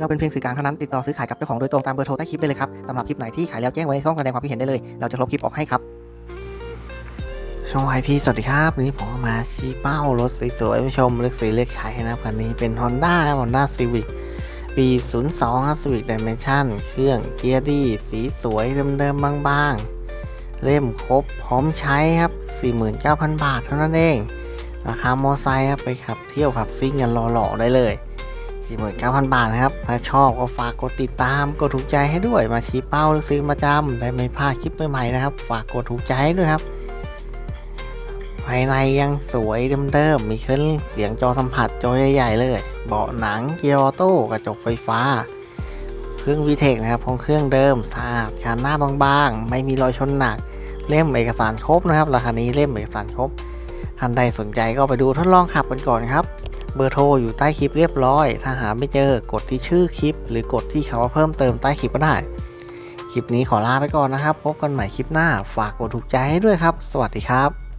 เราเป็นเพียงสื่อกลางเท่านั้นติดต่อซื้อขายกับเจ้าของโดยตรงตามเบอร์โทรใต้คลิปได้เลยครับสำหรับคลิปไหนที่ขายแล้วแจ้งไว้ในช่องแสดงความคิดเห็นได้เลย เราจะลบคลิปออกให้ครับช่องไอพีสวัสดีครับวันนี้ผมมาชี้เป้ารถสวยๆผู้ชมเลือกซื้อเลือกขายนะครับคันนี้เป็น Honda นะ Honda Civic ปี 02 ครับ Civic Dimension เครื่องเกียร์ดี สีสวยเดิมๆบางๆ เล่มครบพร้อมใช้ครับ 49,000 บาทเท่านั้นเอง ราคามอไซค์ครับไปขับเที่ยวขับซิ่งกันหล่อๆได้เลย 49,000 บาทนะครับ ถ้าชอบก็ฝากกดติดตาม กดถูกใจให้ด้วย มาชี้เป้าซื้อมาจำได้ไม่พลาดคลิปใหม่ๆนะครับ ฝากกดถูกใจด้วยครับ ภายในยังสวยเดิมๆ มีเครื่องเสียงจอสัมผัสจอใหญ่ๆเลย เบาะหนังเกียร์ออโต้กระจกไฟฟ้า เครื่องวีเทคนะครับของเครื่องเดิมสะอาดคันหน้าบางๆ ไม่มีรอยชนหนัก เล่มเอกสารครบนะครับ ราคานี้เล่มเอกสารครบท่านใดสนใจก็ไปดูทดลองขับกันก่อนครับ เบอร์โทรอยู่ใต้คลิปเรียบร้อย ถ้าหาไม่เจอกดที่ชื่อคลิป หรือกดที่คำว่าเพิ่มเติมใต้คลิปก็ได้ คลิปนี้ขอลาไปก่อนนะครับ พบกันใหม่คลิปหน้า ฝากกดถูกใจให้ด้วยครับ สวัสดีครับ